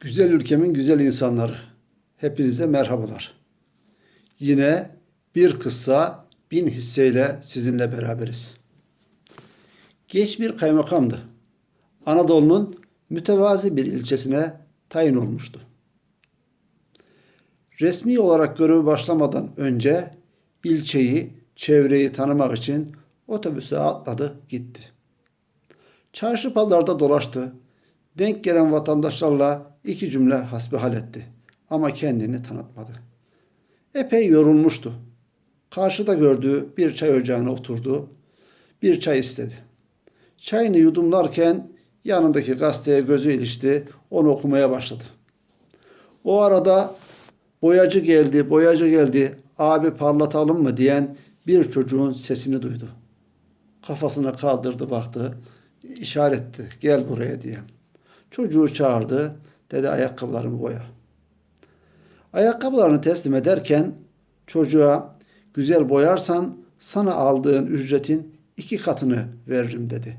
Güzel ülkemin güzel insanları. Hepinize merhabalar. Yine bir kıssa bin hisseyle sizinle beraberiz. Genç bir kaymakamdı. Anadolu'nun mütevazi bir ilçesine tayin olmuştu. Resmi olarak görevi başlamadan önce ilçeyi, çevreyi tanımak için otobüse atladı gitti. Çarşı pazarda dolaştı. Denk gelen vatandaşlarla iki cümle hasbihal etti. Ama kendini tanıtmadı. Epey yorulmuştu. Karşıda gördüğü bir çay ocağına oturdu. Bir çay istedi. Çayını yudumlarken yanındaki gazeteye gözü ilişti. Onu okumaya başladı. O arada boyacı geldi, boyacı geldi. Abi parlatalım mı diyen bir çocuğun sesini duydu. Kafasını kaldırdı baktı. işaretti. Gel buraya diye. Çocuğu çağırdı. Dedi ayakkabılarımı boya. Ayakkabılarını teslim ederken çocuğa güzel boyarsan sana aldığın ücretin iki katını veririm dedi.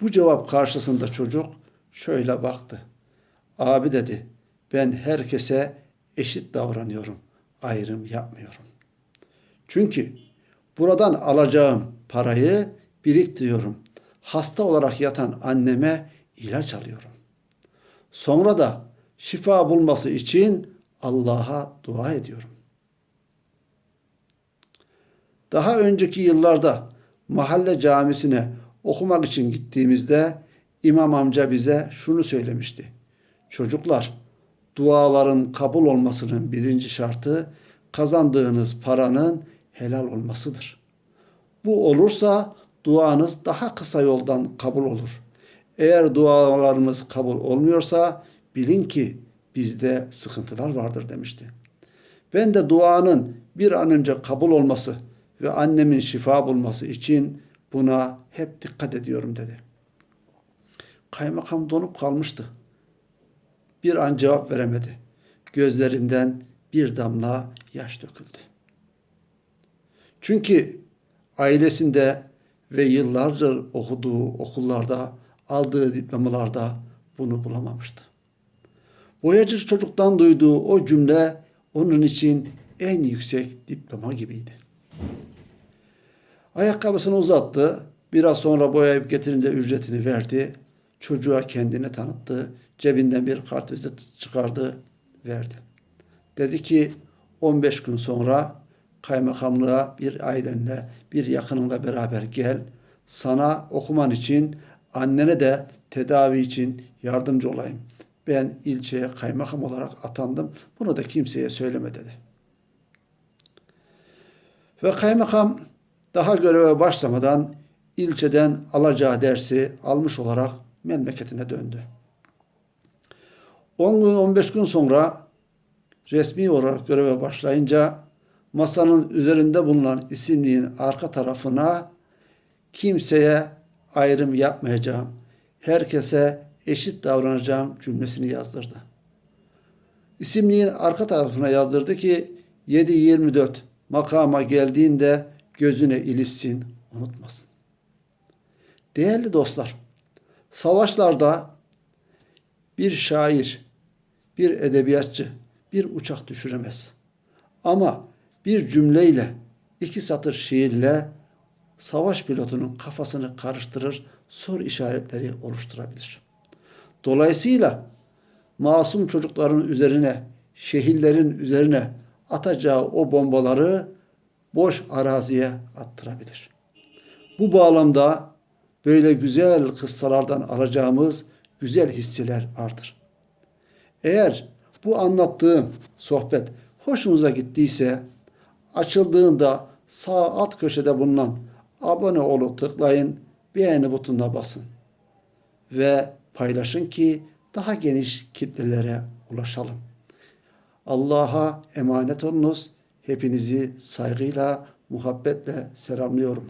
Bu cevap karşısında çocuk şöyle baktı. Abi dedi ben herkese eşit davranıyorum. Ayrım yapmıyorum. Çünkü buradan alacağım parayı biriktiriyorum. Hasta olarak yatan anneme ilaç alıyorum. Sonra da şifa bulması için Allah'a dua ediyorum. Daha önceki yıllarda mahalle camisine okumak için gittiğimizde imam amca bize şunu söylemişti. Çocuklar, duaların kabul olmasının birinci şartı kazandığınız paranın helal olmasıdır. Bu olursa duanız daha kısa yoldan kabul olur. Eğer dualarımız kabul olmuyorsa bilin ki bizde sıkıntılar vardır demişti. Ben de duanın bir an önce kabul olması ve annemin şifa bulması için buna hep dikkat ediyorum dedi. Kaymakam donup kalmıştı. Bir an cevap veremedi. Gözlerinden bir damla yaş döküldü. Çünkü ailesinde ve yıllardır okuduğu okullarda, aldığı diplomalarda bunu bulamamıştı. Boyacı çocuktan duyduğu o cümle onun için en yüksek diploma gibiydi. Ayakkabısını uzattı. Biraz sonra boyayıp getirince ücretini verdi. Çocuğa kendini tanıttı. Cebinden bir kartvizit çıkardı, verdi. Dedi ki 15 gün sonra kaymakamlığa bir ailenle, bir yakınınla beraber gel. Sana okuman için, annene de tedavi için yardımcı olayım. Ben ilçeye kaymakam olarak atandım. Bunu da kimseye söyleme dedi. Ve kaymakam daha göreve başlamadan ilçeden alacağı dersi almış olarak memleketine döndü. 10 gün 15 gün sonra resmi olarak göreve başlayınca masanın üzerinde bulunan isimliğin arka tarafına kimseye ayrım yapmayacağım, herkese eşit davranacağım cümlesini yazdırdı. İsimliğin arka tarafına yazdırdı ki 7-24 makama geldiğinde gözüne ilişsin, unutmasın. Değerli dostlar, savaşlarda bir şair, bir edebiyatçı bir uçak düşüremez. Ama bir cümleyle, iki satır şiirle savaş pilotunun kafasını karıştırır, soru işaretleri oluşturabilir. Dolayısıyla masum çocukların üzerine, şehirlerin üzerine atacağı o bombaları boş araziye attırabilir. Bu bağlamda böyle güzel kıssalardan alacağımız güzel hisseler vardır. Eğer bu anlattığım sohbet hoşunuza gittiyse açıldığında sağ alt köşede bulunan abone olu tıklayın, beğeni butonuna basın ve paylaşın ki daha geniş kitlelere ulaşalım. Allah'a emanet olunuz. Hepinizi saygıyla, muhabbetle selamlıyorum.